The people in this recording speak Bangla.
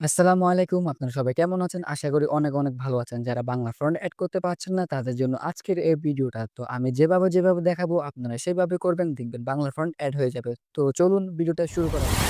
আসসালামু আলাইকুম। আপনারা সবাই কেমন আছেন? আশা করি অনেক, অনেক ভালো আছেন। যারা বাংলা ফ্রন্ট অ্যাড করতে পারছেন না তাদের জন্য আজকের এই ভিডিওটা। তো আমি যেভাবে, যেভাবে দেখাবো আপনারা সেভাবে করবেন দেখবেন বাংলা ফ্রন্ট অ্যাড হয়ে যাবে। তো চলুন ভিডিওটা শুরু করা যাক।